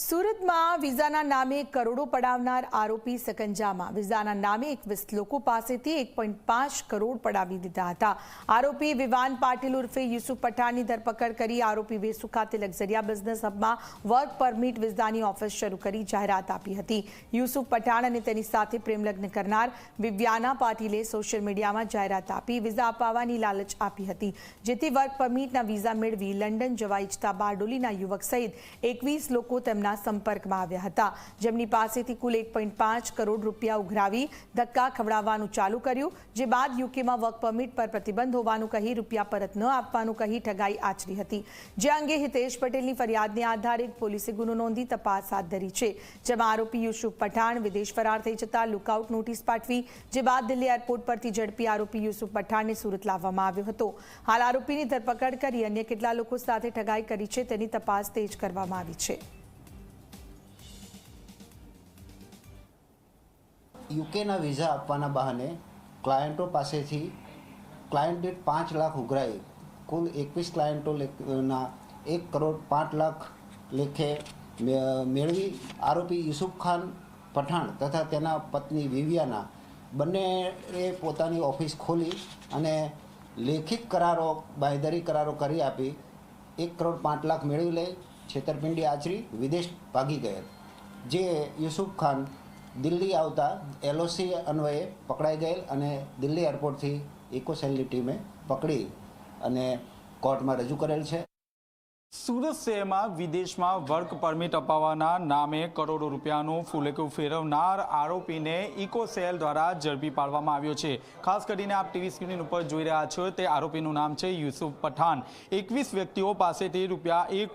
સુરતમાં વિઝાના નામે કરોડો પડાવનાર આરોપી સકંજામાં. વિઝાના નામે એકવીસ લોકો પાસેથી એક કરોડ પડાવી દીધા હતા. આરોપી વિવાન પાટીલ ઉર્ફે યુસુફ પઠાણની ધરપકડ કરી આરોપી વેસુ ખાતે લક્ઝરિયા બિઝનેસ હબમાં વર્ક પરમિટ વિઝાની ઓફિસ શરૂ કરી જાહેરાત આપી હતી. યુસુફ પઠાણ અને તેની સાથે પ્રેમલગ્ન કરનાર વિવ્યાના પાટીલે સોશિયલ મીડિયામાં જાહેરાત આપી વિઝા અપાવવાની લાલચ આપી હતી. જેથી વર્ક પરમિટના વિઝા મેળવી લંડન જવા ઇચ્છતા બારડોલીના યુવક સહિત એકવીસ લોકો તેમના સંપર્કમાં આવ્યા હતા. જેમની પાસેથી કુલ એક કરોડ રૂપિયા ઉઘરાવી ધક્કા ખવડાવવાનું ચાલુ કર્યું, જે બાદ યુકેમાં વર્ક પરમિટ પર પ્રતિબંધ હોવાનું કહી રૂપિયા પરત ન આપવાનું કહી ઠગાઈ આચરી હતી. જે અંગે હિતેશ પટેલની ફરિયાદને આધારે પોલીસે ગુનો નોંધી તપાસ હાથ ધરી છે. જેમાં આરોપી યુસુફ પઠાણ વિદેશ ફરાર થઈ જતા લુકઆઉટ નોટિસ પાઠવી, જે બાદ દિલ્હી એરપોર્ટ પરથી ઝડપી આરોપી યુસુફ પઠાણને સુરત લાવવામાં આવ્યો હતો. હાલ આરોપીની ધરપકડ કરી અન્ય કેટલા લોકો સાથે ઠગાઈ કરી છે તેની તપાસ તેજ કરવામાં આવી છે. યુકેના વિઝા આપવાના બહાને ક્લાયન્ટો પાસેથી ક્લાયન્ટ દીઠ પાંચ લાખ ઉઘરાઈ. કુલ એકવીસ ક્લાયન્ટો ના, એક કરોડ પાંચ લાખ લેખે મેળવી. આરોપી યુસુફ ખાન પઠાણ તથા તેના પત્ની વિવિયાના બંનેએ પોતાની ઓફિસ ખોલી અને લેખિત કરારો, બાંયધરી કરારો કરી આપી. એક કરોડ પાંચ લાખ મેળવી લઈ છેતરપિંડી આચરી. વિદેશ ભાગી ગયેલ. જે યુસુફ ખાન દિલ્હી આવતા એલઓસી અન્વયે પકડાઈ ગયેલ અને દિલ્હી એરપોર્ટથી ઇકોસેલની ટીમે પકડી અને કોર્ટમાં રજૂ કરેલ છે. સુરત શહેરમાં વિદેશમાં વર્ક પરમિટ અપાવવાના નામે કરોડો રૂપિયાનું ફૂલેકું ફેરવનાર આરોપીને ઇકોસેલ દ્વારા ઝડપી પાડવામાં આવ્યો છે. ખાસ કરીને આપ ટીવી સ્ક્રીન ઉપર જોઈ રહ્યા છો તે આરોપીનું નામ છે યુસુફ પઠાણ. એકવીસ વ્યક્તિઓ પાસેથી રૂપિયા એક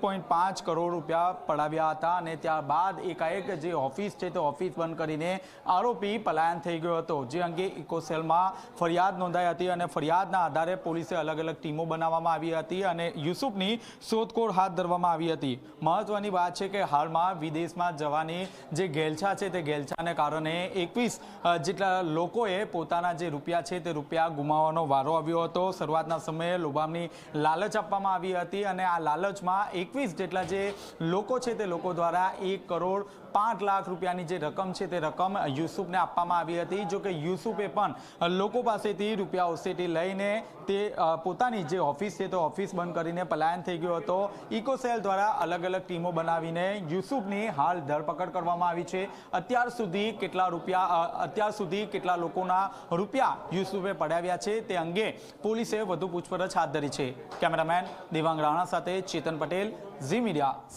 કરોડ રૂપિયા પડાવ્યા હતા અને ત્યારબાદ એકાએક જે ઓફિસ છે તે ઓફિસ બંધ કરીને આરોપી પલાયન થઈ ગયો હતો. જે અંગે ઇકોસેલમાં ફરિયાદ નોંધાઈ હતી અને ફરિયાદના આધારે પોલીસે અલગ અલગ ટીમો બનાવવામાં આવી હતી અને યુસુફની શોધખોળ હાથ ધરવામાં આવી હતી. મહત્વની વાત છે કે હાલમાં વિદેશમાં જવાની જે ગેલછા છે તે ગેલછાને કારણે એકવીસ જેટલા લોકોએ પોતાના જે રૂપિયા છે તે રૂપિયા ગુમાવવાનો વારો આવ્યો હતો. શરૂઆતના સમયે લોભામની લાલચ આપવામાં આવી હતી અને આ લાલચમાં એકવીસ જેટલા જે લોકો છે તે લોકો દ્વારા એક કરોડ પાંચ લાખ રૂપિયાની જે રકમ છે તે રકમ યુસુફને આપવામાં આવી હતી. જો કે યુસુફે પણ લોકો પાસેથી રૂપિયા ઓસેટી લઈને તે પોતાની જે ઓફિસ છે તે ઓફિસ બંધ કરીને પલાયન થઈ ગયો હતો. ઇકોસેલ દ્વારા અલગ અલગ ટીમો બનાવીને યુસુફની હાલ ધરપકડ કરવામાં આવી છે. અત્યાર સુધી કેટલા રૂપિયા અત્યાર સુધી કેટલા લોકોના રૂપિયા યુસુફે પડાવ્યા છે તે અંગે પોલીસે વધુ પૂછપરછ હાથ ધરી છે. કેમેરામેન દેવાંગ રાણા સાથે ચેતન પટેલ, ઝી મીડિયા